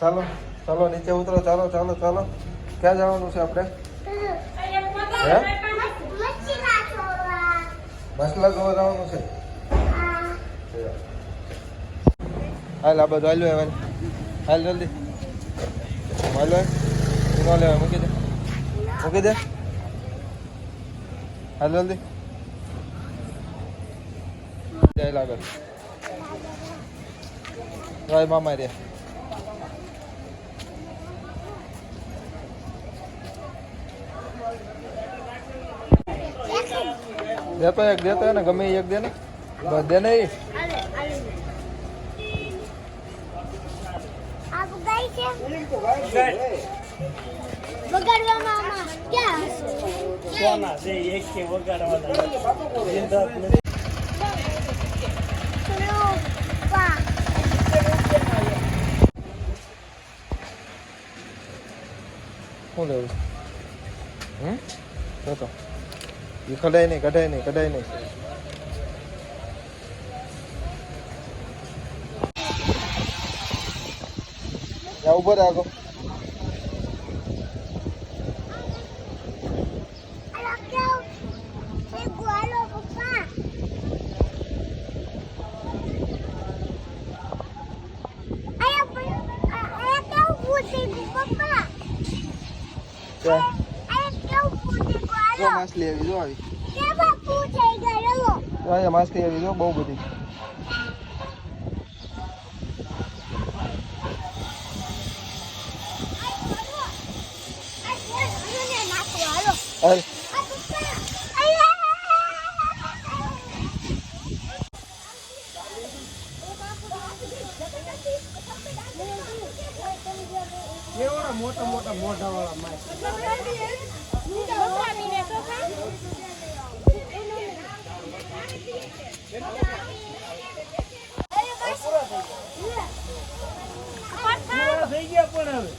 ચાલો ચાલો, નીચે ઉતરો, ચાલો ચાલો ચાલો. ક્યાં જવાનું છે આપણે? મસલા જોવા જવાનું છે? હાલ, આ બધું હાલ્યો હવે હાલ, જલ્દી. હાલો ન લેવા મૂકી દે. મૂકી દે. હાલ, જલ્દી. જય લાગર રાય મામા રે. દેતો એક દેતો ને ગમે એક દે ને બસ દે નહીં. શું લેવું હમ? એ કઢાઈ નહીં કઢાઈ નહીં કઢાઈ નહીં. ઊભો રાખો માછલી આવી જો આવી. જો અહીંયા માછલી આવી જો બહુ બધી. હાલ મોટા મોટા મોઢા વાળા માછલી પૂરા થઈ ગયા પણ હવે.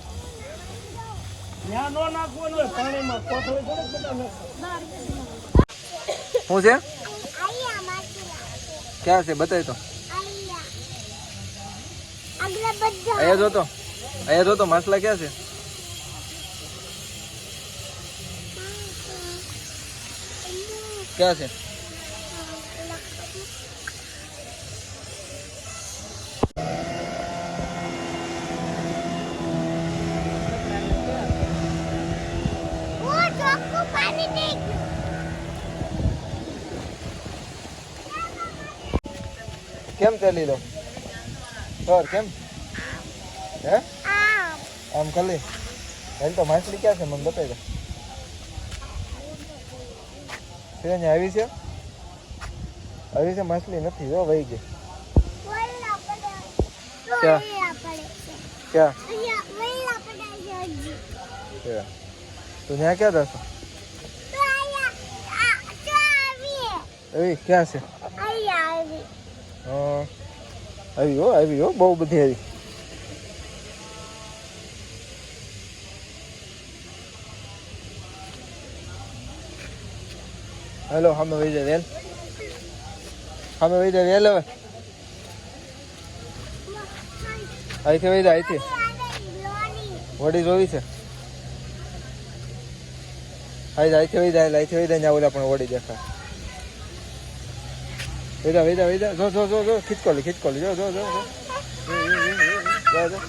ત્યાં નો નાખવાનું હોય પાણીમાં કોથળી થોડીક બધા નાખવાની. શું છે? ક્યાં છે? બતાવી તો. અહીંયા જોતો. અહીંયા જોતો. માછલા ક્યાં છે? ક્યાં છે? કેમ ચાલી લો સર કેમ? હે? આમ ખાલી? એમ તો માછલી ક્યાં છે મને બતાવી દે. તે અહીંયા આવી છે? આવી છે માછલી નથી જો વહી ગઈ. ક્યાં? તો ત્યાં ક્યાં જશો તો અહીંયા આ તો આવી એવી ક્યાં છે? આવી. હો. આવી હો બહુ બધી આવી. હેલો સામે વહી જાય વેલ. સામે વહી જાય વેલ હવે. અહીંથી વહી જાય અહીંથી. વડી જોવી છે. અહીં અહીંથી વહી જાય અહીંથી વહી જાય ત્યાં ઓલા પણ વડી દેખાય. વેદા વેદા વેદા જો જો જો જો ખીચકોલી ખીચકોલી જો જો જો જો જો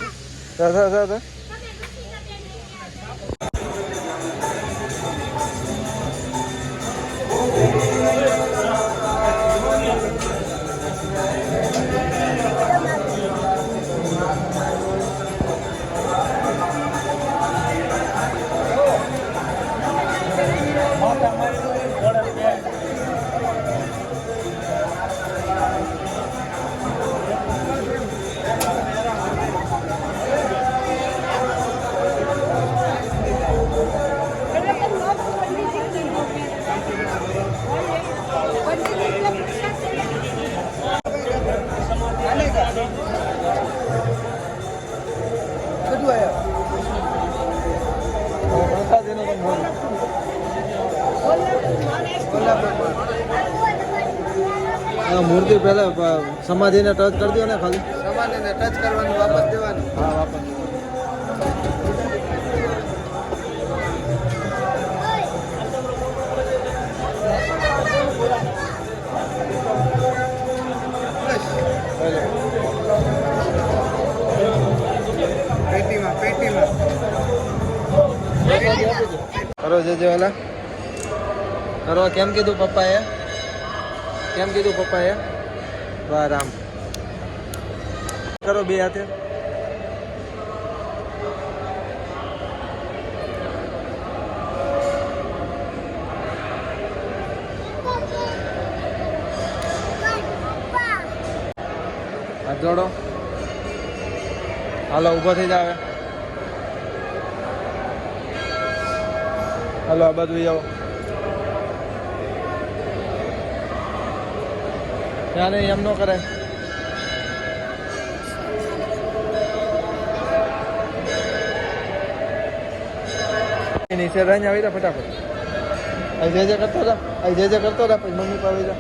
જો જો જો પ્રસાદીનું પણ તો આ મૂર્તિ પહેલા સમાધિને ટચ કરી દો ને ખાલી. સમાધિને ટચ કરવાનું વાપસ દેવાનું. હા વાપસ. કરો જે જે ઓલા કરવા કેમ કીધું પપ્પાએ? કેમ કીધું પપ્પાએ? વાહ, રામ. કરો બે હાથે. હાથ જોડો. હાલો, ઊભો થઈ જાવ હવે. હાલો આ બાજુ ત્યાં નહીં એમ ન કરાય નીચે રહીને આવી રહ્યા ફટાફટ. અહીં જે જે કરતો હતા અહીં જે જે કરતો હતા પછી મમ્મી પાસે જા.